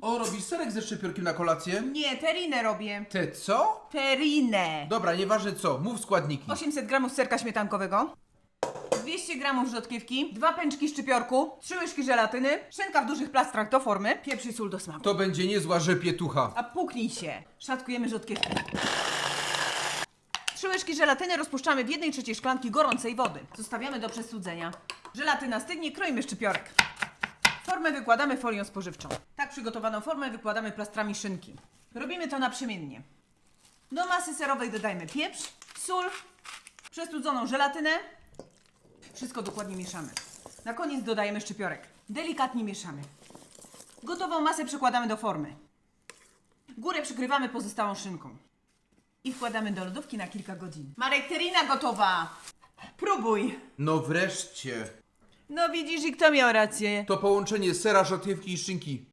O, robisz serek ze szczypiorkiem na kolację? Nie, terinę robię. Te co? Terinę. Dobra, nieważne co, mów składniki. 800 gramów serka śmietankowego. 200 gramów rzodkiewki, dwa pęczki szczypiorku, trzy łyżki żelatyny, szynka w dużych plastrach do formy, pieprz i sól do smaku. To będzie niezła rzepietucha. A puknij się. Szatkujemy rzodkiewkę. Trzy łyżki żelatyny rozpuszczamy w 1 trzeciej szklanki gorącej wody. Zostawiamy do przestudzenia. Żelatyna stygnie, kroimy szczypiorek. Formę wykładamy folią spożywczą. Tak przygotowaną formę wykładamy plastrami szynki. Robimy to naprzemiennie. Do masy serowej dodajmy pieprz, sól, przestudzoną żelatynę. Wszystko dokładnie mieszamy. Na koniec dodajemy szczypiorek. Delikatnie mieszamy. Gotową masę przekładamy do formy. Górę przykrywamy pozostałą szynką. I wkładamy do lodówki na kilka godzin. Marek, terina gotowa! Próbuj! No wreszcie. No widzisz i kto miał rację? To połączenie sera, rzodkiewki i szynki